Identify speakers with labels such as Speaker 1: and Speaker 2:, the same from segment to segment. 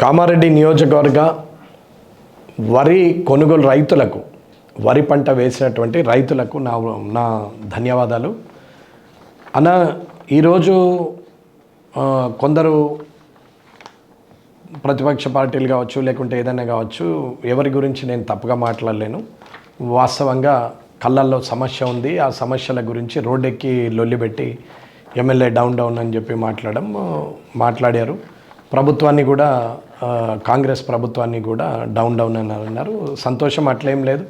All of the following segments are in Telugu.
Speaker 1: కామారెడ్డి నియోజకవర్గ వరి కొనుగోలు రైతులకు వరి పంట వేసినటువంటి రైతులకు నా నా ధన్యవాదాలు. అన్న ఈరోజు కొందరు ప్రతిపక్ష పార్టీలు కావచ్చు లేకుంటే ఏదైనా కావచ్చు ఎవరి గురించి నేను తప్పుగా మాట్లాడలేను. వాస్తవంగా కళ్ళల్లో సమస్య ఉంది. ఆ సమస్యల గురించి రోడ్డెక్కి లొల్లిపెట్టి ఎమ్మెల్యే డౌన్ డౌన్ అని చెప్పి మాట్లాడడం మాట్లాడారు. ప్రభుత్వాన్ని కూడా కాంగ్రెస్ ప్రభుత్వాన్ని కూడా డౌన్ డౌన్ అని అన్నారు. సంతోషం అట్లేం లేదు.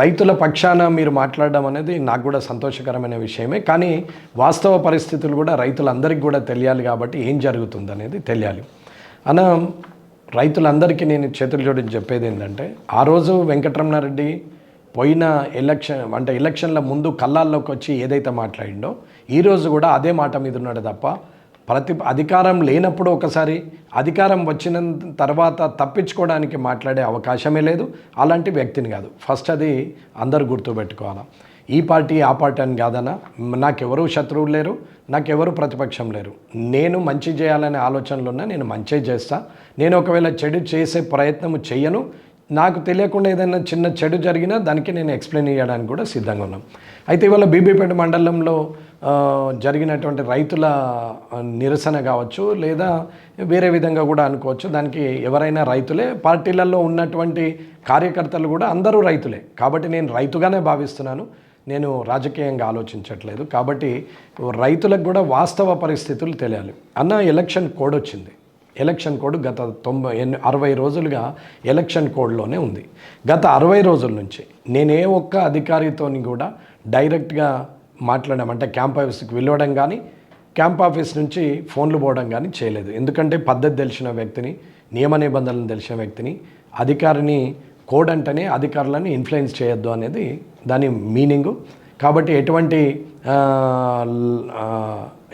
Speaker 1: రైతుల పక్షాన మీరు మాట్లాడడం అనేది నాకు కూడా సంతోషకరమైన విషయమే. కానీ వాస్తవ పరిస్థితులు కూడా రైతులందరికీ కూడా తెలియాలి కాబట్టి ఏం జరుగుతుంది అనేది తెలియాలి. అన్న రైతులందరికీ నేను చేతులు జోడించి చెప్పేది ఏంటంటే ఆ రోజు వెంకటరమణారెడ్డి పోయిన ఎలక్షన్ అంటే ఎలక్షన్ల ముందు కళ్ళాల్లోకి వచ్చి ఏదైతే మాట్లాడిండో ఈరోజు కూడా అదే మాట మీద ఉన్నాడు తప్ప ప్రతి అధికారం లేనప్పుడు ఒకసారి అధికారం వచ్చిన తర్వాత తప్పించుకోవడానికి మాట్లాడే అవకాశమే లేదు. అలాంటి వ్యక్తిని కాదు. ఫస్ట్ అది అందరు గుర్తుపెట్టుకోవాలి. ఈ పార్టీ ఆ పార్టీ అని కాదన్న నాకెవరు శత్రువులు లేరు నాకెవరు ప్రతిపక్షం లేరు. నేను మంచి చేయాలనే ఆలోచనలు ఉన్నా నేను మంచి చేస్తా. నేను ఒకవేళ చెడు చేసే ప్రయత్నము చేయను నాకు తెలియకుండా ఏదైనా చిన్న చెడు జరిగినా దానికి నేను ఎక్స్ప్లెయిన్ చేయడానికి కూడా సిద్ధంగా ఉన్నాం. అయితే ఇవాళ బీబీపేట మండలంలో జరిగినటువంటి రైతుల నిరసన కావచ్చు లేదా వేరే విధంగా కూడా అనుకోవచ్చు. దానికి ఎవరైనా రైతులే పార్టీలలో ఉన్నటువంటి కార్యకర్తలు కూడా అందరూ రైతులే. కాబట్టి నేను రైతుగానే భావిస్తున్నాను. నేను రాజకీయంగా ఆలోచించట్లేదు. కాబట్టి రైతులకు కూడా వాస్తవ పరిస్థితులు తెలియాలి. అన్న ఎలక్షన్ కోడ్ వచ్చింది. ఎలక్షన్ కోడ్ గత తొంభై ఎన్ని అరవై రోజులుగా ఎలక్షన్ కోడ్లోనే ఉంది. గత అరవై రోజుల నుంచి నేనే ఒక్క అధికారితోని కూడా డైరెక్ట్గా మాట్లాడడం అంటే క్యాంప్ ఆఫీస్కి వెళ్ళడం కానీ క్యాంప్ ఆఫీస్ నుంచి ఫోన్లు పోవడం కానీ చేయలేదు. ఎందుకంటే పద్ధతి తెలిసిన వ్యక్తిని నియమ నిబంధనలు తెలిసిన వ్యక్తిని అధికారిని కోడ్ అంటేనే అధికారులను ఇన్ఫ్లుయెన్స్ చేయొద్దు అనేది దాని మీనింగు. కాబట్టి ఎటువంటి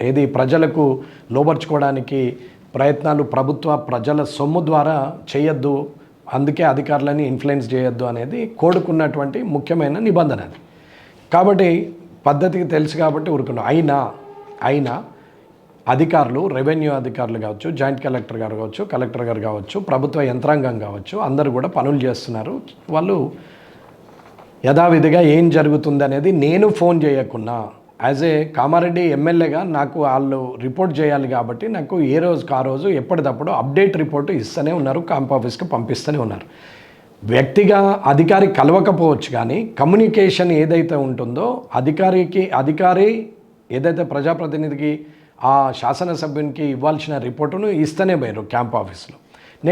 Speaker 1: ఏది ప్రజలకు లోబర్చుకోవడానికి ప్రయత్నాలు ప్రభుత్వ ప్రజల సొమ్ము ద్వారా చేయొద్దు అందుకే అధికారులని ఇన్ఫ్లుయెన్స్ చేయొద్దు అనేది కోడుకున్నటువంటి ముఖ్యమైన నిబంధన అది. కాబట్టి పద్ధతికి తెలుసు కాబట్టి ఊరుకున్నాం. అయినా అయినా అధికారులు రెవెన్యూ అధికారులు కావచ్చు జాయింట్ కలెక్టర్ గారు కావచ్చు కలెక్టర్ గారు కావచ్చు ప్రభుత్వ యంత్రాంగం కావచ్చు అందరూ కూడా పనులు చేస్తున్నారు. వాళ్ళు యథావిధిగా ఏం జరుగుతుంది అనేది నేను ఫోన్ చేయకున్నా. యాజ్ ఏ కామారెడ్డి ఎమ్మెల్యేగా నాకు వాళ్ళు రిపోర్ట్ చేయాలి కాబట్టి నాకు ఏ రోజుకి ఆ రోజు ఎప్పటికప్పుడు అప్డేట్ రిపోర్ట్ ఇస్తూనే ఉన్నారు క్యాంప్ ఆఫీస్కి పంపిస్తూనే ఉన్నారు. వ్యక్తిగా అధికారి కలవకపోవచ్చు కానీ కమ్యూనికేషన్ ఏదైతే ఉంటుందో అధికారికి అధికారి ఏదైతే ప్రజాప్రతినిధికి ఆ శాసనసభ్యునికి ఇవ్వాల్సిన రిపోర్టును ఇస్తూనే పోయారు క్యాంప్ ఆఫీస్లో